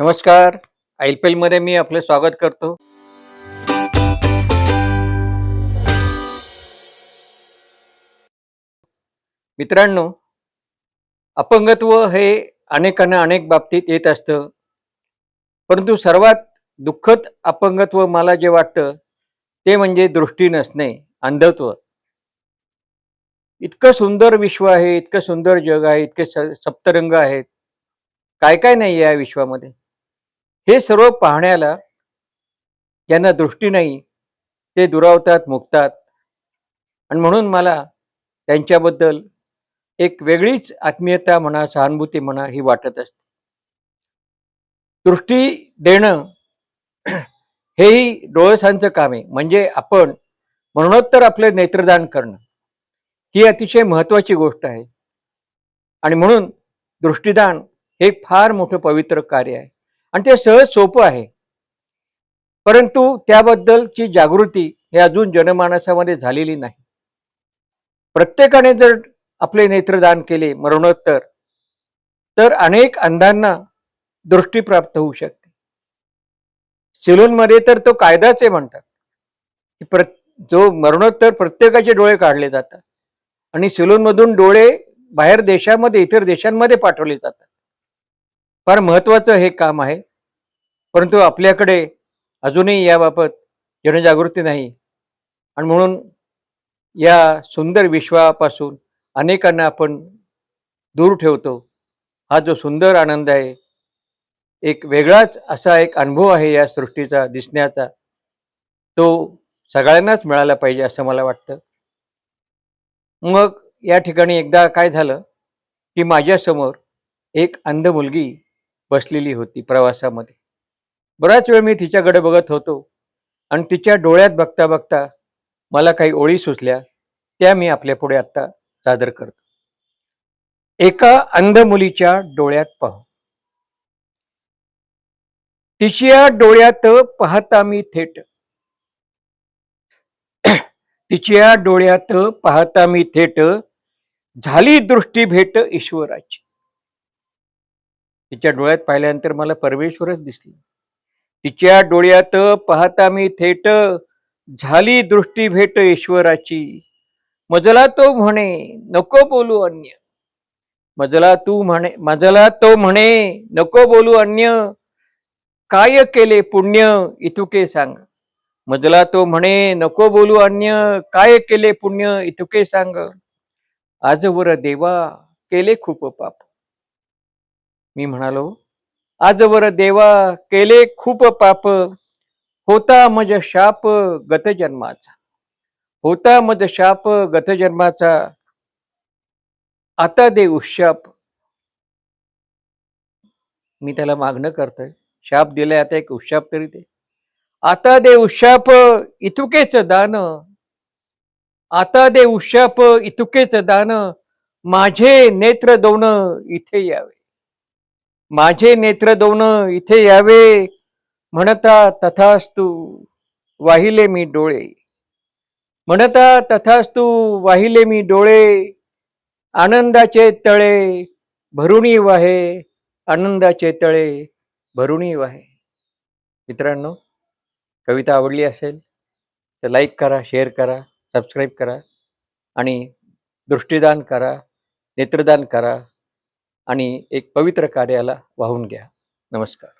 नमस्कार. आयमध्ये मी आपले स्वागत करतो. मित्रांनो अपंगत्व हे अनेकांना अनेक बाबतीत येत असतं. परंतु सर्वात दुःखद अपंगत्व मला जे वाटतं ते म्हणजे दृष्टी नसणे अंधत्व. इतकं सुंदर विश्व आहे इतकं सुंदर जग आहे इतके स सप्तरंग आहेत. काय काय नाही या विश्वामध्ये? हे सर्व पाहण्याला ज्यांना दृष्टी नाही ते दुरावतात मुक्तात. आणि म्हणून मला त्यांच्याबद्दल एक वेगळीच आत्मीयता म्हणा सहानुभूती म्हणा ही वाटत असते. दृष्टी देणं हेही डोळसांचं काम आहे. म्हणजे आपण मरणोत्तर आपले नेत्रदान करणं. ही अतिशय महत्त्वाची गोष्ट आहे. आणि म्हणून दृष्टीदान हे फार मोठं पवित्र कार्य आहे. आणि ते सहज सोपं आहे. परंतु त्याबद्दलची जागृती हे अजून जनमानसामध्ये झालेली नाही. प्रत्येकाने जर आपले नेत्रदान केले मरणोत्तर तर अनेक अंधांना दृष्टी प्राप्त होऊ शकते. सिलोनमध्ये तर तो कायदाच आहे म्हणतात की प्र जो मरणोत्तर प्रत्येकाचे डोळे काढले जातात आणि सिलोनमधून डोळे बाहेर देशामध्ये इतर देशांमध्ये पाठवले जातात. फार महत्त्वाचं हे काम आहे. परंतु आपल्याकडे अजूनही याबाबत जनजागृती नाही. आणि म्हणून या सुंदर विश्वापासून अनेकांना आपण दूर ठेवतो. हा जो सुंदर आनंद आहे एक वेगळाच असा एक अनुभव आहे या सृष्टीचा दिसण्याचा. तो सगळ्यांनाच मिळाला पाहिजे असं मला वाटतं. मग या ठिकाणी एकदा काय झालं की माझ्यासमोर एक अंध मुलगी बसलेली होती प्रवासामध्ये. बराच वेळ मी तिच्याकडे बघत होतो आणि तिच्या डोळ्यात बघता बघता मला काही ओळी सुचल्या त्या मी आपल्या पुढे आत्ता सादर करतो. एका अंध मुलीच्या डोळ्यात पाहू. तिच्या डोळ्यात पाहता मी थेट. तिच्या डोळ्यात पाहता मी थेट. झाली दृष्टी भेट ईश्वराची. तिच्या डोळ्यात पाहिल्यानंतर मला परमेश्वरच दिसली. तिच्या डोळ्यात पाहता मी थेट झाली दृष्टी भेट ईश्वराची. मजला तो म्हणे नको बोलू अन्य. मजला तू म्हणे मजला तो म्हणे नको बोलू अन्य. काय केले पुण्य? इतुके सांग. मजला तो म्हणे नको बोलू अन्य. काय केले पुण्य? इतुके सांग. आजवर देवा केले खूप पाप. मी म्हणालो आजवर देवा केले खूप पाप होता मज शाप गत जन्माचा होता मज शाप गत जन्माचा आता दे उशाप. मी त्याला मागणं करतोय शाप दिलाय आता एक उशाप तरी दे. आता दे उशाप इतुकेच दान आता दे उशाप इतुकेच दान माझे नेत्र दोन इथे यावे. माझे नेत्र दोन इथे यावे म्हणता तथास्तू वाहिले मी डोळे. म्हणता तथास्तू वाहिले मी डोळे आनंदाचे तळे भरुणी वाहे आनंदाचे तळे भरुणी वाहे. मित्रांनो कविता आवडली असेल तर लाईक करा शेअर करा सबस्क्राईब करा आणि दृष्टीदान करा नेत्रदान करा. आणि एक पवित्र कार्याला वाहून घ्या. नमस्कार.